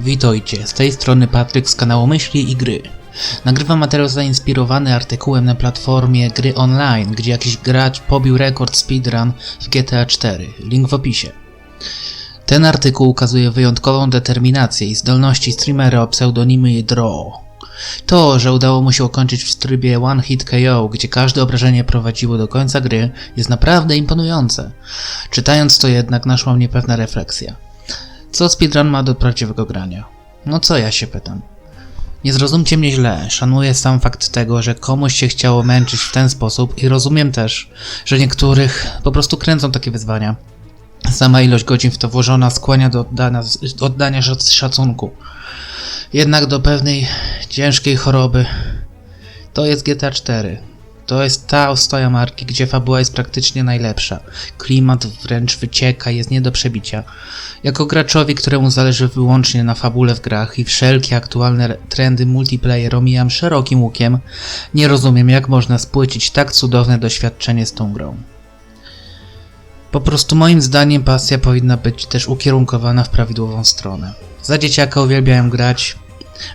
Witajcie, z tej strony Patryk z kanału Myśli i Gry. Nagrywam materiał zainspirowany artykułem na platformie Gry Online, gdzie jakiś gracz pobił rekord speedrun w GTA 4. Link w opisie. Ten artykuł ukazuje wyjątkową determinację i zdolności streamera o pseudonimie Draw. To, że udało mu się ukończyć w trybie One Hit KO, gdzie każde obrażenie prowadziło do końca gry, jest naprawdę imponujące. Czytając to jednak naszła mnie pewna refleksja. Co speedrun ma do prawdziwego grania? No co ja się pytam? Nie zrozumcie mnie źle, szanuję sam fakt tego, że komuś się chciało męczyć w ten sposób i rozumiem też, że niektórych po prostu kręcą takie wyzwania. Sama ilość godzin w to włożona skłania do oddania, oddania szac- szacunku. Jednak do pewnej ciężkiej choroby to jest GTA 4. To jest ta ostoja marki, gdzie fabuła jest praktycznie najlepsza. Klimat wręcz wycieka, jest nie do przebicia. Jako graczowi, któremu zależy wyłącznie na fabule w grach i wszelkie aktualne trendy multiplayer omijam szerokim łukiem, nie rozumiem jak można spłycić tak cudowne doświadczenie z tą grą. Po prostu moim zdaniem pasja powinna być też ukierunkowana w prawidłową stronę. Za dzieciaka uwielbiałem grać,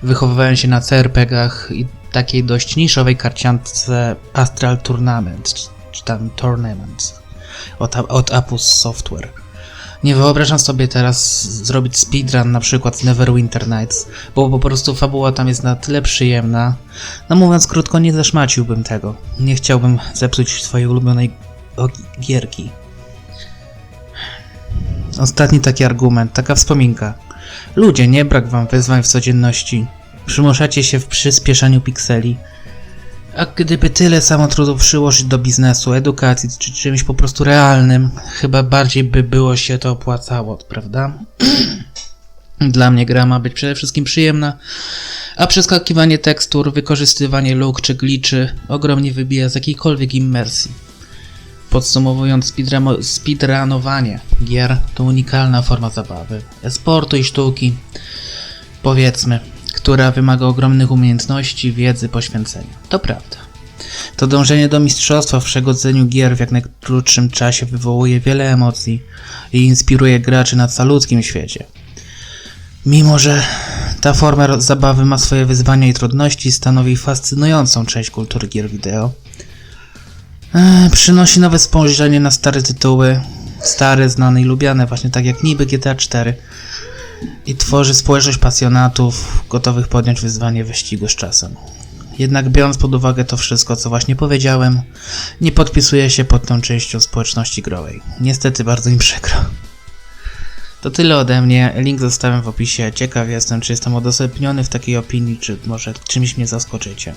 wychowywałem się na CRPG-ach i takiej dość niszowej karciance Astral Tournament, czy tam Tournament od, od Apus Software. Nie wyobrażam sobie teraz zrobić speedrun na przykład z Neverwinter Nights, bo po prostu fabuła tam jest na tyle przyjemna. No mówiąc krótko, nie zaszmaciłbym tego. Nie chciałbym zepsuć swojej ulubionej gierki. Ostatni taki argument, taka wspominka. Ludzie, nie brak wam wyzwań w codzienności. Przymuszacie się w przyspieszaniu pikseli. A gdyby tyle samo trudu przyłożyć do biznesu, edukacji czy czymś po prostu realnym, chyba bardziej by było się to opłacało, prawda? Dla mnie gra ma być przede wszystkim przyjemna, a przeskakiwanie tekstur, wykorzystywanie luk czy glitchy ogromnie wybija z jakiejkolwiek immersji. Podsumowując, speedrunowanie gier to unikalna forma zabawy, sportu i sztuki, powiedzmy, która wymaga ogromnych umiejętności, wiedzy, poświęcenia. To prawda. To dążenie do mistrzostwa w przegodzeniu gier w jak najkrótszym czasie wywołuje wiele emocji i inspiruje graczy na caludzkim świecie. Mimo, że ta forma zabawy ma swoje wyzwania i trudności, stanowi fascynującą część kultury gier wideo. Eee, przynosi nowe spojrzenie na stare tytuły, stare, znane i lubiane, właśnie tak jak niby GTA 4 i tworzy społeczność pasjonatów gotowych podjąć wyzwanie wyścigu z czasem. Jednak biorąc pod uwagę to wszystko, co właśnie powiedziałem, nie podpisuję się pod tą częścią społeczności growej. Niestety bardzo mi przykro. To tyle ode mnie, link zostawiam w opisie. Ciekaw jestem, czy jestem udostępniony w takiej opinii, czy może czymś mnie zaskoczycie.